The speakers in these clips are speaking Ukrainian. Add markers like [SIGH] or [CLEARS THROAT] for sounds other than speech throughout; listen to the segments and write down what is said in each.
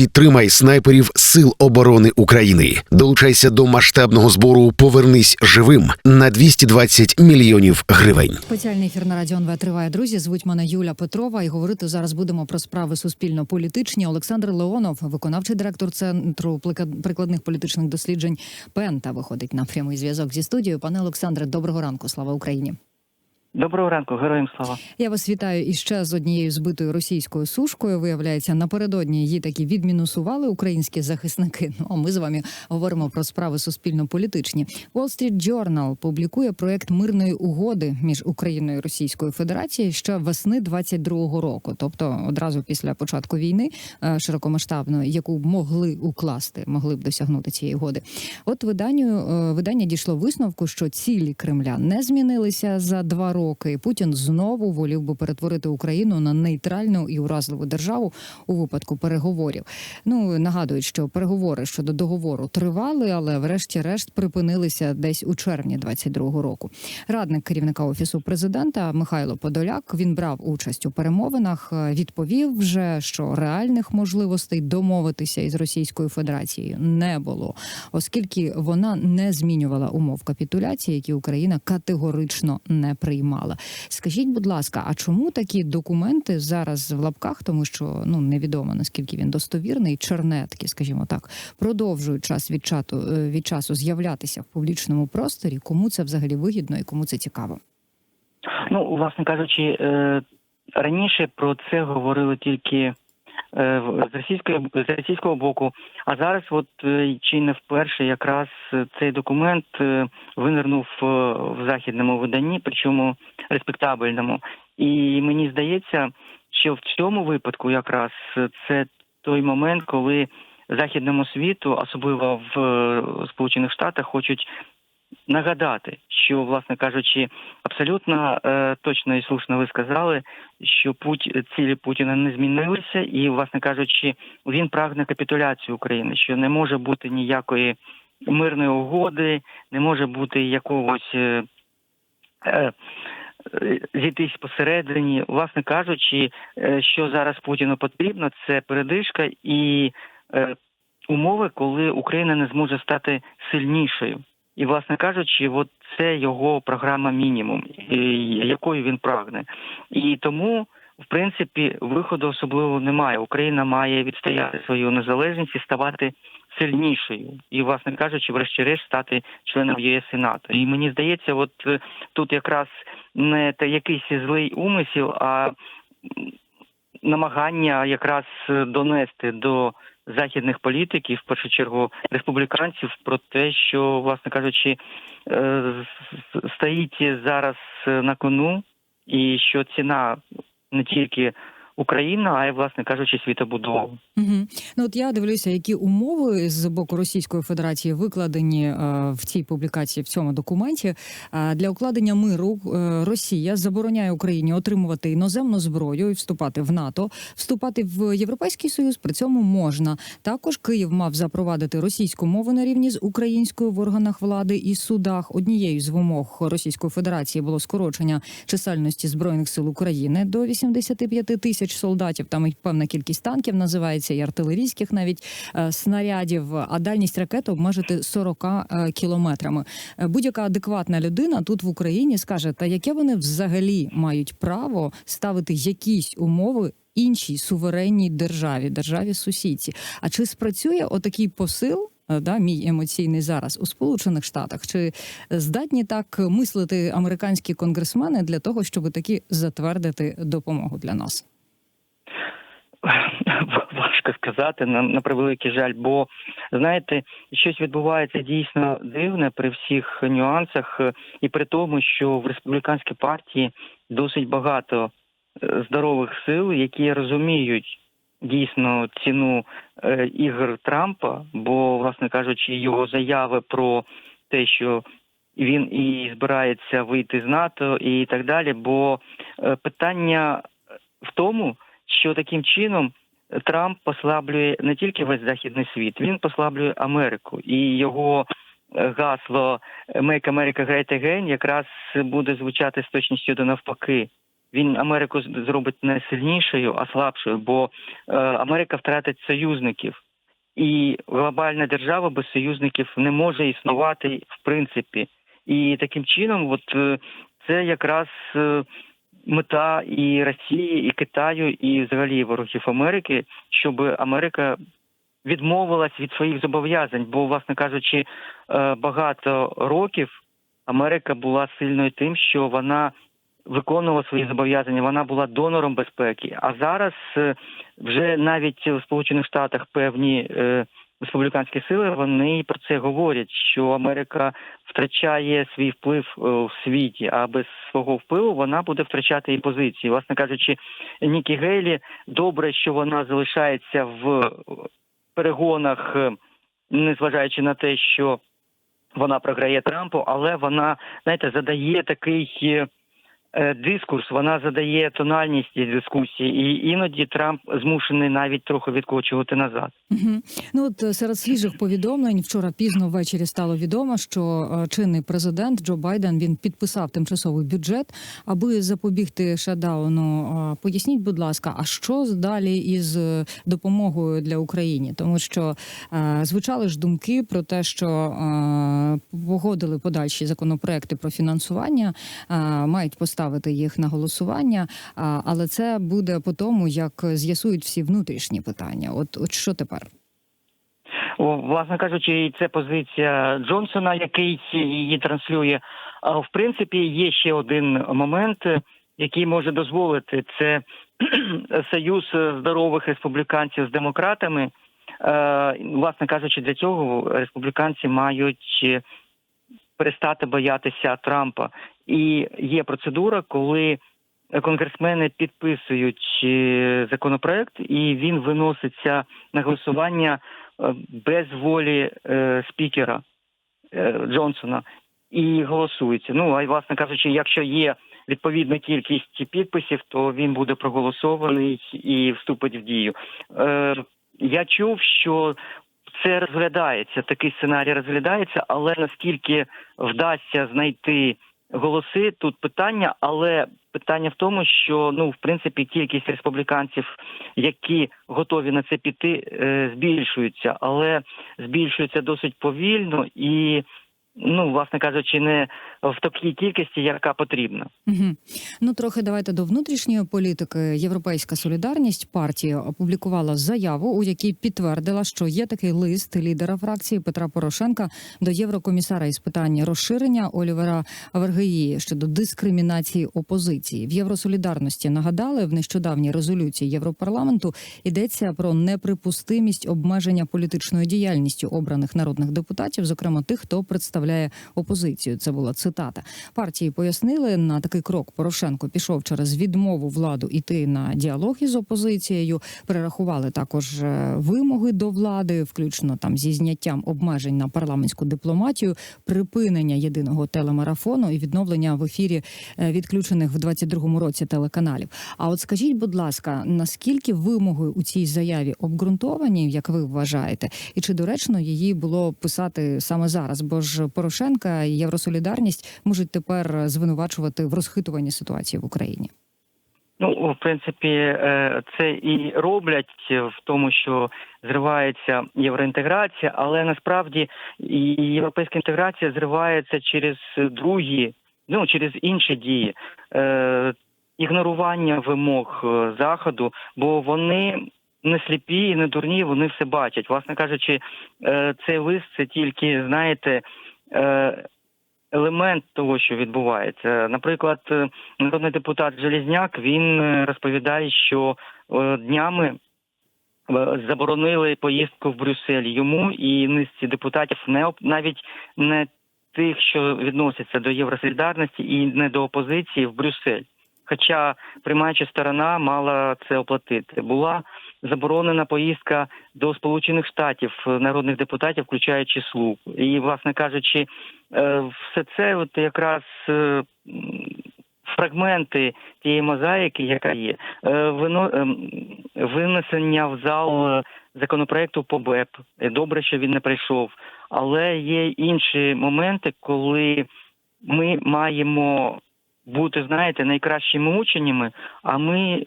Підтримай снайперів Сил оборони України. Долучайся до масштабного збору Повернись живим на 220 мільйонів гривень. Спеціальний ефір на радіо НВ триває. Друзі, звуть мене Юля Петрова, і говорити зараз будемо про справи суспільно-політичні. Олександр Леонов, виконавчий директор центру прикладних політичних досліджень Пента, виходить на прямий зв'язок зі студією. Пане Олександре, доброго ранку. Слава Україні. Доброго ранку, героям слава. Я вас вітаю іще з однією збитою російською сушкою. Виявляється, напередодні її таки відмінусували українські захисники. Ну а ми з вами говоримо про справи суспільно-політичні. Wall Street Journal публікує проект мирної угоди між Україною і Російською Федерацією ще весни 22-го року, тобто одразу після початку війни е, широкомасштабної, яку могли укласти, могли б досягнути цієї угоди. От виданню е, видання дійшло висновку, що цілі Кремля не змінилися за два роки. Путін знову волів би перетворити Україну на нейтральну і уразливу державу у випадку переговорів. Ну нагадують, що переговори щодо договору тривали, але врешті-решт припинилися десь у червні 22-го року. Радник керівника офісу президента Михайло Подоляк він брав участь у перемовинах. е, Відповів вже, що реальних можливостей домовитися із Російською Федерацією не було, оскільки вона не змінювала умов капітуляції, які Україна категорично не приймала. Скажіть, будь ласка, а чому такі документи зараз в лапках, тому що ну невідомо наскільки він достовірний, чернетки, скажімо так, продовжують час від чату е, від часу з'являтися в публічному просторі? Кому це взагалі вигідно і кому це цікаво? Ну, власне кажучи, е, раніше про це говорили тільки з російської з російського боку. А зараз, от е, чи не вперше, якраз е, цей документ е, винирнув е, в західному виданні, причому респектабельному. І мені здається, що в цьому випадку якраз е, це той момент, коли західному світу, особливо в е, Сполучених Штатах, хочуть нагадати, що, власне кажучи, абсолютно е, точно і слушно ви сказали, що путь цілі Путіна не змінилися, і, власне кажучи, він прагне капітуляції України, що не може бути ніякої мирної угоди, не може бути якогось. Е, е, Зійтись посередині, власне кажучи, е, що зараз Путіну потрібно, це передишка і е, умови, коли Україна не зможе стати сильнішою. І, власне кажучи, от це його програма мінімум, якою він прагне. І тому, в принципі, виходу особливо немає. Україна має відстояти свою незалежність і ставати сильнішою. І, власне кажучи, врешті-решт стати членом ЄС і НАТО. І мені здається, от е, тут якраз не та якийсь злий умисел, а намагання якраз донести до західних політиків, в першу чергу республіканців, про те, що, власне кажучи, е, стоїть зараз на кону, і що ціна не тільки Україна, а й, власне кажучи, світобудова. Угу. Ну от я дивлюся, які умови з боку Російської Федерації викладені е, в цій публікації в цьому документі. Е, для укладення миру е, Росія забороняє Україні отримувати іноземну зброю і вступати в НАТО, вступати в Європейський Союз. При цьому можна. Також Київ мав запровадити російську мову на рівні з українською в органах влади і судах. Однією з вимог Російської Федерації було скорочення чисельності збройних сил України до 85 тисяч солдатів. Там і певна кількість танків називається і артилерійських навіть е, снарядів. А дальність ракет обмежити 40 е, кілометрами. Е, Будь-яка адекватна людина тут в Україні скаже, та яке вони взагалі мають право ставити якісь умови. Іншій суверенній державі, державі сусідці. А чи спрацює отакий посил? Да, мій емоційний зараз у Сполучених Штатах чи здатні так мислити американські конгресмени для того, щоб таки затвердити допомогу для нас? [LAUGHS] Важко сказати на, на превеликий жаль, бо знаєте, щось відбувається дійсно дивне при всіх нюансах, е, і при тому, що в республіканській партії досить багато е, здорових сил, які розуміють дійсно ціну е, ігор Трампа, бо, власне кажучи, його заяви про те, що він і збирається вийти з НАТО і так далі. Бо е, питання в тому, що таким чином Трамп послаблює не тільки весь західний світ, він послаблює Америку і його е, гасло «Make America Great Again» якраз буде звучати з точністю до навпаки. він Америку зробить не сильнішою, а слабшою, бо е, Америка втратить союзників. І глобальна держава без союзників не може існувати в принципі. І таким чином, от е, це якраз мета і Росії, і Китаю, і взагалі ворогів Америки, щоб Америка відмовилась від своїх зобов'язань. Бо, власне кажучи, е, багато років Америка була сильною тим, що вона виконувала свої зобов'язання, вона була донором безпеки. А зараз е, вже навіть в Сполучених Штатах певні е, республіканські сили вони про це говорять, що Америка втрачає свій вплив е, в світі, а без свого впливу вона буде втрачати і позиції. Власне кажучи, Нікі Гейлі добре, що вона залишається в перегонах, е, незважаючи на те, що вона програє Трампу, але вона, знаєте, задає такий е, е, дискурс, вона задає тональність дискусії, і іноді Трамп змушений навіть трохи відкочувати назад. Угу. Ну от е, серед свіжих повідомлень вчора пізно ввечері стало відомо, що е, чинний президент Джо Байден він підписав тимчасовий бюджет, аби запобігти шатдауну. Е, Поясніть, будь ласка, а що далі із е, допомогою для України? Тому що е, звучали ж думки про те, що е, погодили подальші законопроекти про фінансування, е, мають поставити їх на голосування. Але це буде по тому, як з'ясують всі внутрішні питання. От, от що тепер? Власне кажучи, це позиція Джонсона, який її транслює. В принципі, є ще один момент, е, який може дозволити це [CLEARS THROAT] союз здорових республіканців з демократами. Е, Власне кажучи, для цього республіканці мають е, перестати боятися Трампа. І є процедура, коли конгресмени підписують е, законопроект, і він виноситься на голосування е, без волі е, спікера Джонсона і голосується. Ну а власне кажучи, якщо є відповідна кількість підписів, то він буде проголосований і вступить в дію. Я чув, що це розглядається, такий сценарій розглядається, але наскільки вдасться знайти голоси, тут питання, але питання в тому, що ну в принципі кількість республіканців, які готові на це піти, е, збільшується, але збільшується досить повільно і. Ну, власне кажучи, не в такій кількості, яка потрібна. Угу. Ну трохи давайте до внутрішньої політики. Європейська солідарність партія опублікувала заяву, у якій підтвердила, що є такий лист лідера фракції Петра Порошенка до єврокомісара із питань розширення Олівера Вергеї щодо дискримінації опозиції. В Євросолідарності нагадали в нещодавній резолюції Європарламенту йдеться про неприпустимість обмеження політичною діяльністю обраних народних депутатів, зокрема тих, хто представляє опозицію. Це була цитата. Партії пояснили на такий крок. Порошенко пішов через відмову владу іти на діалог із опозицією. Перерахували також е, вимоги до влади, включно там зі зняттям обмежень на парламентську дипломатію, припинення єдиного телемарафону і відновлення в ефірі е, відключених в 22-му році телеканалів. А от скажіть, будь ласка, наскільки вимоги у цій заяві обґрунтовані, як ви вважаєте, і чи доречно її було писати саме зараз? Бо ж Порошенка і Євросолідарність можуть тепер звинувачувати в розхитуванні ситуації в Україні. Ну, в принципі, е, це і роблять в тому, що зривається євроінтеграція, але насправді європейська інтеграція зривається через другі, ну через інші дії, е, ігнорування вимог е, заходу, бо вони. Не сліпі і не дурні, вони все бачать. Власне кажучи, цей лист це тільки, знаєте, елемент того, що відбувається. Наприклад, е, народний депутат Желізняк він е, розповідає, що е, днями е, заборонили поїздку в Брюссель йому і низці депутатів не навіть не тих, що відносяться до євросолідарності і не до опозиції в Брюссель. Хоча приймаюча сторона мала це оплатити. Була заборонена поїздка до Сполучених Штатів е, народних депутатів, включаючи слуг. І, власне кажучи, е, все це от якраз е, фрагменти тієї мозаїки, яка є, вино ем, винесення в зал законопроекту по БЕП. Добре, що він не прийшов. Але є інші моменти, коли ми маємо бути, знаєте, найкращими ученями, а ми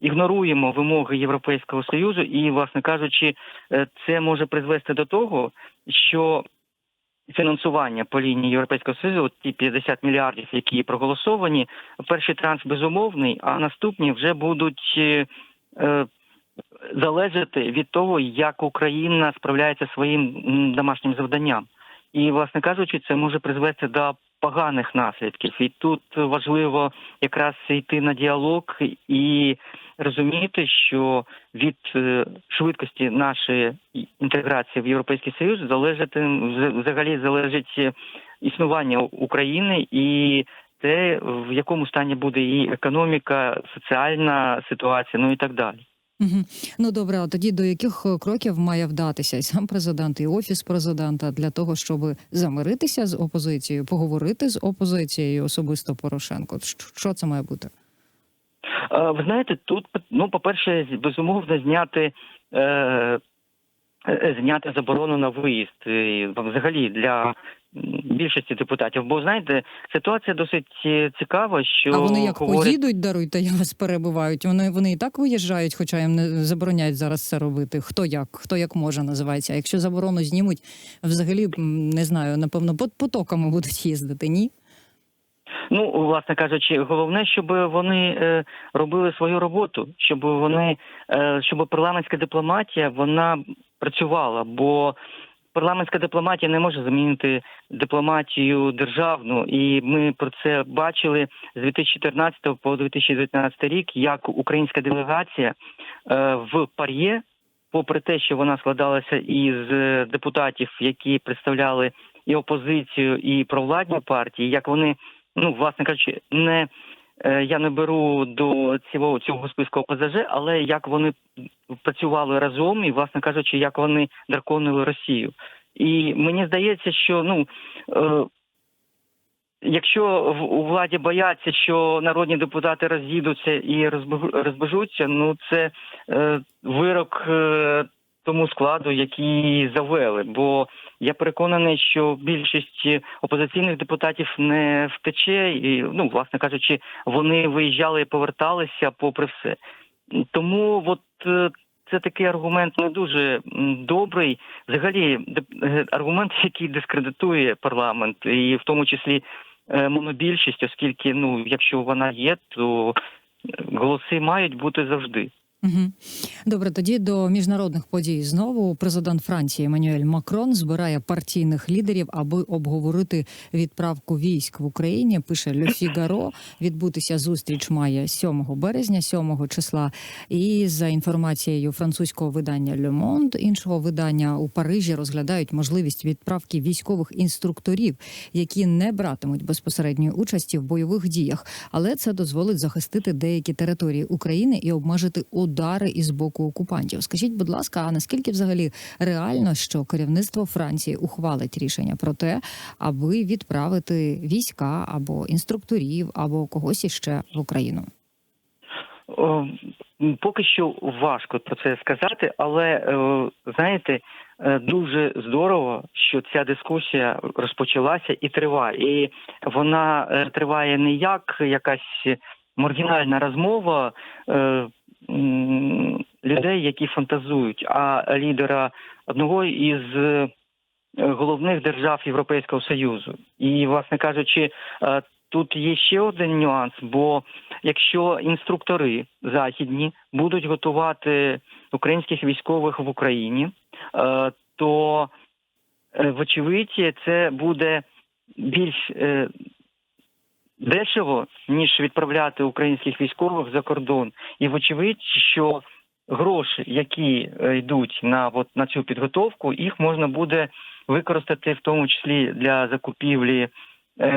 ігноруємо вимоги Європейського Союзу, і, власне кажучи, е, це може призвести до того, що фінансування по лінії Європейського Союзу, ті 50 мільярдів, які проголосовані, перший транш безумовний, а наступні вже будуть е, е, залежати від того, як Україна справляється своїм домашнім завданням. І, власне кажучи, це може призвести до поганих наслідків. І тут важливо якраз йти на діалог і розуміти, що від е, швидкості нашої інтеграції в Європейський Союз залежить взагалі залежить е, існування України і те, в якому стані буде її економіка, соціальна ситуація, ну і так далі. Ну добре, а тоді до яких е, кроків має вдатися і сам президент, і офіс президента для того, щоб замиритися з опозицією, поговорити з опозицією особисто Порошенко? Що це має бути? Е, Ви знаєте, тут ну, по-перше, безумовно, зняти. Е, е, Зняти заборону на виїзд е, взагалі для більшості депутатів. Бо знаєте, ситуація досить цікава, що а вони як говорять... поїдуть, даруйте, я вас перебувають. Вони вони і так виїжджають, хоча їм не забороняють зараз це робити. Хто як, хто як може називається. А якщо заборону знімуть, взагалі не знаю, напевно, пот- потоками будуть їздити. Ні. Ну, власне кажучи, головне, щоб вони е, робили свою роботу, щоб вони е, щоб парламентська дипломатія вона працювала, бо парламентська дипломатія не може замінити дипломатію державну, і ми про це бачили з 2014 по 2019 рік, як українська делегація е, в Пар'є, попри те, що вона складалася із депутатів, які представляли і опозицію, і провладні партії, як вони ну, власне кажучи, не е, я не беру до цього цього списку ОПЗЖ, але як вони працювали разом, і, власне кажучи, як вони драконили Росію. І мені здається, що ну. Е, Якщо у владі бояться, що народні депутати роз'їдуться і розбежуться, ну це е, вирок е, тому складу, який завели. Бо я переконаний, що більшість опозиційних депутатів не втече, і ну, власне кажучи, вони виїжджали і поверталися попри все. Тому от е, це такий аргумент не дуже добрий. Взагалі, е, аргумент, [LAUGHS] який дискредитує парламент, і в тому числі е, монобільшість, оскільки ну, якщо вона є, то голоси мають бути завжди. Угу. Добре, тоді до міжнародних подій знову президент Франції Еммануель Макрон збирає партійних лідерів, аби обговорити відправку військ в Україні. Пише Ле Фігаро. Відбутися зустріч має 7 березня, 7 числа. І за інформацією французького видання Le Monde, іншого видання у Парижі розглядають можливість відправки військових інструкторів, які не братимуть безпосередньої участі в бойових діях, але це дозволить захистити деякі території України і обмежити удари із боку окупантів. Скажіть, будь ласка, а наскільки взагалі реально, що керівництво Франції ухвалить рішення про те, аби відправити війська або інструкторів, або когось іще в Україну? Поки що важко про це сказати, але е, знаєте, е, дуже здорово, що ця дискусія розпочалася і триває. І вона е, триває не як якась маргінальна розмова людей, які фантазують, а лідера одного із е, головних держав Європейського Союзу. І, власне кажучи, е, тут є ще один нюанс, бо якщо інструктори західні будуть готувати українських військових в Україні, е, то вочевидь це буде більш дешево, ніж відправляти українських військових за кордон. І вочевидь, що гроші, які е, йдуть на от на цю підготовку, їх можна буде використати в тому числі для закупівлі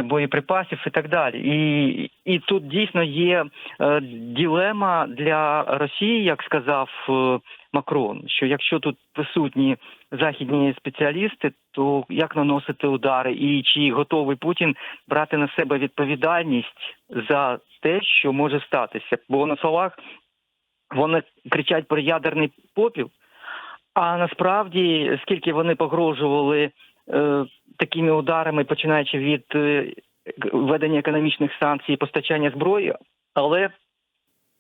боєприпасів і так далі. І, і тут дійсно є е, ділема для Росії, як сказав е, Макрон, що якщо тут присутні західні спеціалісти, то як наносити удари, і чи готовий Путін брати на себе відповідальність за те, що може статися? Бо на словах вони кричать про ядерний попіл. А насправді, скільки вони погрожували е, такими ударами, починаючи від е, введення економічних санкцій, постачання зброї, але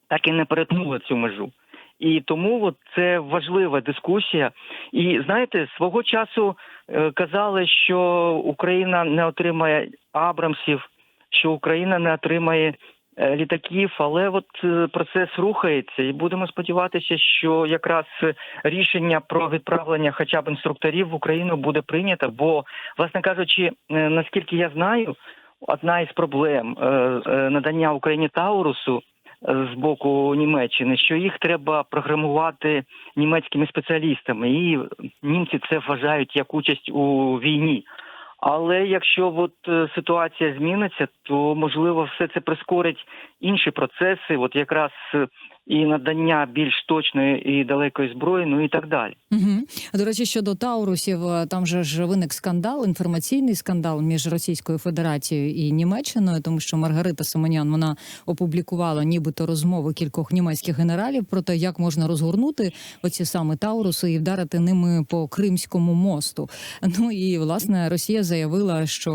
так і не перетнула цю межу. І тому от це важлива дискусія. І знаєте, свого часу е, казали, що Україна не отримає Абрамсів, що Україна не отримає е, літаків, але от е, процес рухається, і будемо сподіватися, що якраз е, рішення про відправлення хоча б інструкторів в Україну буде прийнято. Бо, власне кажучи, е, наскільки я знаю, одна із проблем е, е, надання Україні Таурусу з боку Німеччини, що їх треба програмувати німецькими спеціалістами, і німці це вважають як участь у війні. Але якщо от е, ситуація зміниться, то можливо все це прискорить інші процеси, от якраз е, і надання більш точної і далекої зброї, ну і так далі. Угу. До речі, щодо Таурусів, е, там же ж виник скандал, інформаційний скандал між Російською Федерацією і Німеччиною, тому що Маргарита Семенян вона опублікувала нібито розмови кількох німецьких генералів про те, як можна розгорнути оці саме Тауруси і вдарити ними по Кримському мосту. Ну і власне Росія заявила, що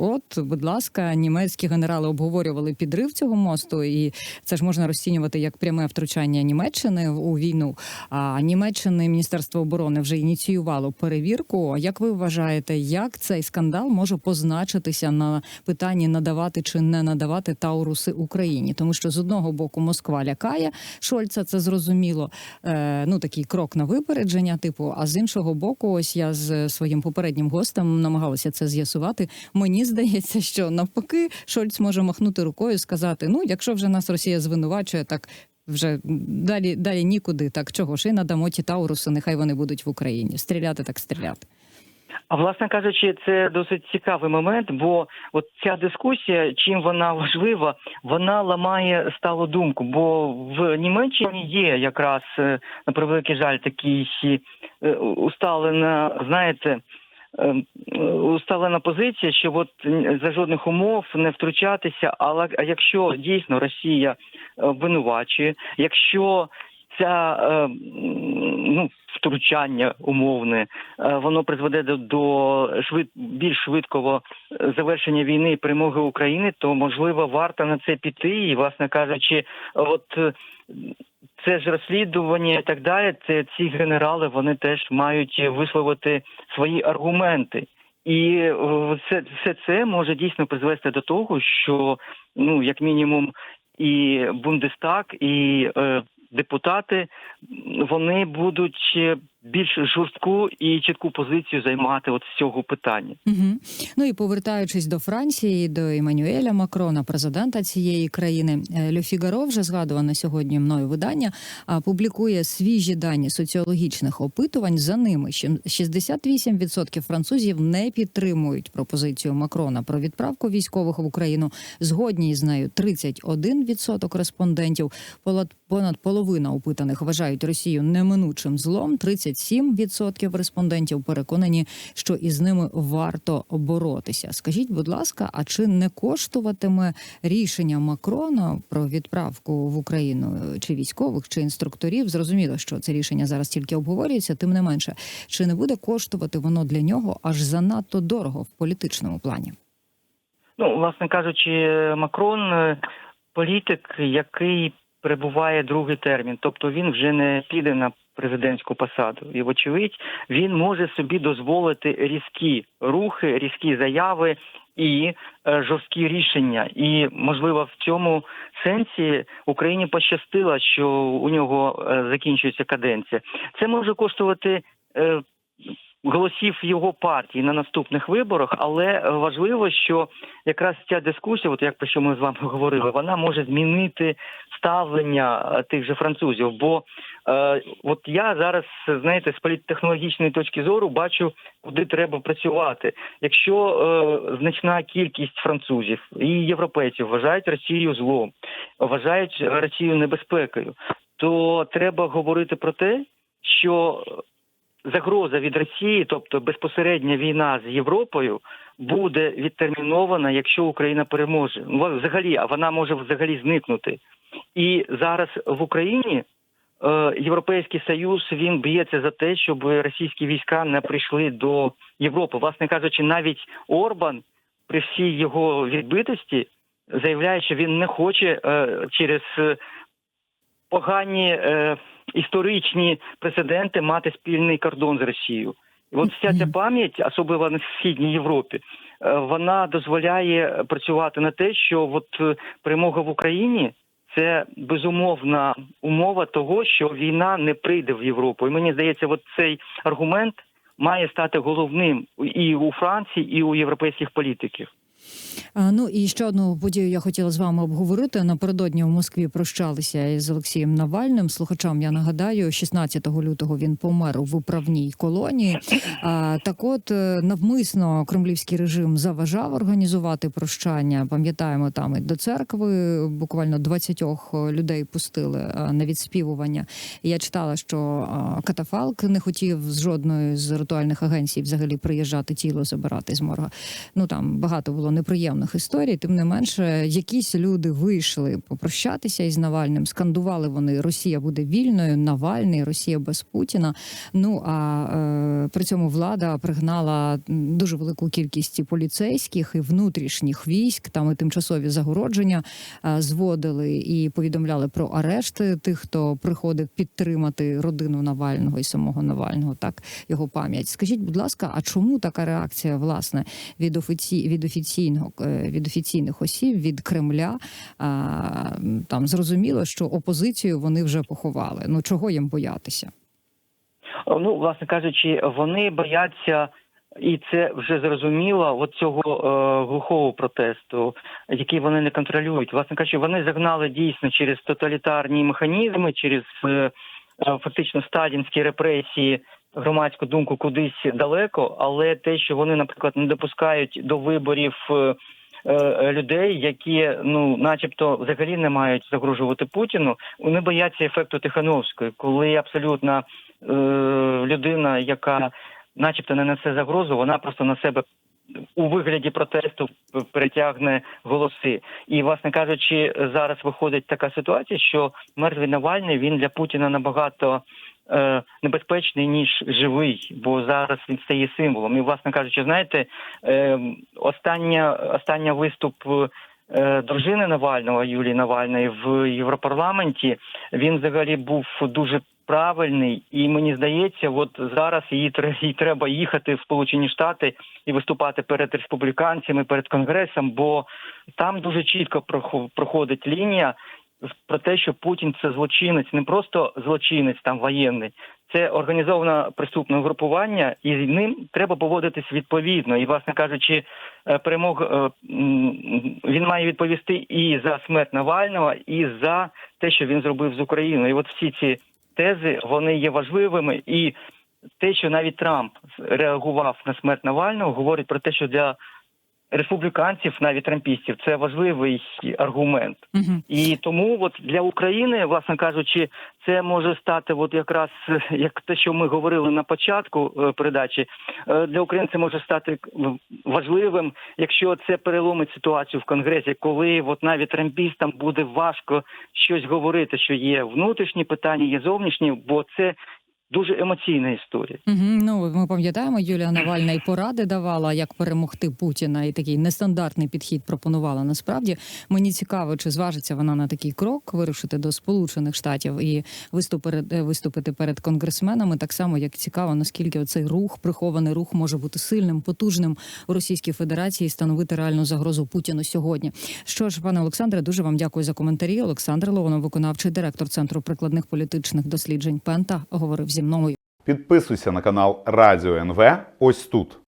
от, будь ласка, німецькі генерали обговорювали підрив цього мосту, і це ж можна розцінювати як пряме втручання Німеччини у війну. А Німеччини Міністерство оборони вже ініціювало перевірку. Як ви вважаєте, як цей скандал може позначитися на питанні надавати чи не надавати Тауруси Україні? Тому що з одного боку Москва лякає Шольца, це зрозуміло. Е, ну такий крок на випередження, типу. А з іншого боку, ось я з своїм попереднім гостем намагалася це з'ясувати. Мені здається, що навпаки Шольц може махнути рукою, і сказати: ну, якщо вже нас Росія звинувачує, так вже далі далі нікуди. Так чого ж і надамо ті Тауруси, нехай вони будуть в Україні. Стріляти так стріляти. А власне кажучи, це досить цікавий момент, бо от ця дискусія, чим вона важлива, вона ламає сталу думку. Бо в Німеччині є якраз е, на превеликий жаль такий е, усталена, знаєте. Е, Усталена позиція, що от за жодних умов не втручатися. Але якщо дійсно Росія е, винувачує, якщо ця е, ну, втручання умовне, е, воно призведе до, швид, більш швидкого е, завершення війни і перемоги України, то можливо варто на це піти. І, власне кажучи, от це ж розслідування і так далі. Це ці генерали вони теж мають висловити свої аргументи. І все, все це може дійсно призвести до того, що ну як мінімум і Бундестаг, і е, депутати вони будуть е, більш жорстку і чітку позицію займати от з цього питання. Угу. Ну і повертаючись до Франції, до Еммануеля Макрона, президента цієї країни, е, Фігаро, вже згадуване сьогодні мною видання, а, публікує свіжі дані соціологічних опитувань. За ними щем- 68% французів не підтримують пропозицію Макрона про відправку військових в Україну. Згодні з нею 31% респондентів. Понад половина опитаних вважають Росію неминучим злом. 37% респондентів переконані, що із ними варто боротися. Скажіть, будь ласка, а чи не коштуватиме рішення Макрона про відправку в Україну е, чи військових, чи інструкторів? Зрозуміло, що це рішення зараз тільки обговорюється, тим не менше, чи не буде коштувати воно для нього аж занадто дорого в політичному плані? Ну, власне кажучи, Макрон е, політик, який перебуває другий термін, тобто він вже не піде на президентську посаду. І, вочевидь, він може собі дозволити різкі рухи, різкі заяви і е, жорсткі рішення. І можливо в цьому сенсі Україні пощастило, що у нього е, закінчується каденція. Це може коштувати. Голосів його партії на наступних виборах, але е, важливо, що якраз ця дискусія, от як про що ми з вами говорили, вона може змінити ставлення е, тих же французів. Бо е, от я зараз, знаєте, з політтехнологічної точки зору бачу, куди треба працювати. Якщо е, значна кількість французів і європейців вважають Росію злом, вважають Росію небезпекою, то треба говорити про те, що загроза від Росії, тобто безпосередня війна з Європою, буде відтермінована, якщо Україна переможе. Ну, взагалі, а вона може взагалі зникнути. І зараз в Україні е, Європейський Союз він б'ється за те, щоб російські війська не прийшли до Європи. Власне кажучи, навіть Орбан при всій його відбитості заявляє, що він не хоче е, через е, погані історичні прецеденти мати спільний кордон з Росією. І от вся ця пам'ять, особливо на східній Європі, е, вона дозволяє працювати на те, що от е, перемога в Україні це безумовна умова того, що війна не прийде в Європу. І мені здається, от цей аргумент має стати головним і у Франції, і у європейських політиків. Ну і ще одну подію я хотіла з вами обговорити. Напередодні в Москві прощалися із Олексієм Навальним. Слухачам я нагадаю, 16 лютого він помер у виправній колонії. Так, от е, навмисно кремлівський режим заважав організувати прощання. Пам'ятаємо, там і до церкви буквально 20 людей пустили е, на відспівування. Я читала, що е, катафалк не хотів з жодної з ритуальних агенцій взагалі приїжджати тіло забирати з морга. Ну там багато було неприємних історій. Тим не менше, якісь люди вийшли попрощатися із Навальним. Скандували вони Росія буде вільною, Навальний, Росія без Путіна. Ну а е, при цьому влада пригнала дуже велику кількість поліцейських і внутрішніх військ. Там і тимчасові загородження е, зводили і повідомляли про арешти тих, хто приходив підтримати родину Навального і самого Навального. Так його пам'ять. Скажіть, будь ласка, а чому така реакція власне від офіці... від офіційного е, від офіційних осіб від Кремля? Там зрозуміло, що опозицію вони вже поховали. Ну чого їм боятися? Ну, власне кажучи, вони бояться, і це вже зрозуміло, от цього е, глухого протесту, який вони не контролюють. Власне кажучи, вони загнали дійсно через тоталітарні механізми, через е, е, фактично сталінські репресії. Громадську думку кудись далеко, але те, що вони, наприклад, не допускають до виборів е, е, людей, які ну, начебто, взагалі не мають загрожувати Путіну, вони бояться ефекту Тихановської, коли абсолютно е, людина, яка начебто не несе загрозу, вона просто на себе у вигляді протесту перетягне голоси. І, власне кажучи, зараз виходить така ситуація, що мертвий Навальний він для Путіна набагато небезпечний ніж живий, бо зараз він стає символом. І, власне кажучи, знаєте, е, остання, остання виступ. е, Дружини Навального Юлії Навальної в Європарламенті він взагалі був дуже правильний, і мені здається, от зараз тре- їй треба їхати в Сполучені Штати і виступати перед республіканцями, перед конгресом, бо там дуже чітко проходить лінія про те, що Путін це злочинець, не просто злочинець там воєнний, це організоване преступне угрупування, і з ним треба поводитись відповідно. І, власне кажучи, е, перемога е, він має відповісти і за смерть Навального, і за те, що він зробив з Україною. І от всі ці тези вони є важливими, і те, що навіть Трамп реагував на смерть Навального, говорить про те, що для республіканців, навіть трампістів, це важливий аргумент. Угу. І тому, от для України, власне кажучи, це може стати, от якраз е, як те, що ми говорили на початку е, передачі, е, для України це може стати важливим, якщо це переломить ситуацію в Конгресі, коли от навіть трампістам буде важко щось говорити, що є внутрішні питання, є зовнішні, бо це дуже емоційна історія. Угу. Ну ми пам'ятаємо, Юлія Навальна і поради давала, як перемогти Путіна, і такий нестандартний підхід пропонувала. Насправді мені цікаво, чи зважиться вона на такий крок вирушити до Сполучених Штатів і виступити, виступити перед конгресменами. Так само як цікаво, наскільки оцей рух, прихований рух, може бути сильним, потужним у Російській Федерації і становити реальну загрозу Путіну сьогодні. Що ж, пане Олександре, дуже вам дякую за коментарі. Олександр Леонов, виконавчий директор центру прикладних політичних досліджень Пента, говорив зі мною. Підписуйся на канал Радіо НВ ось тут.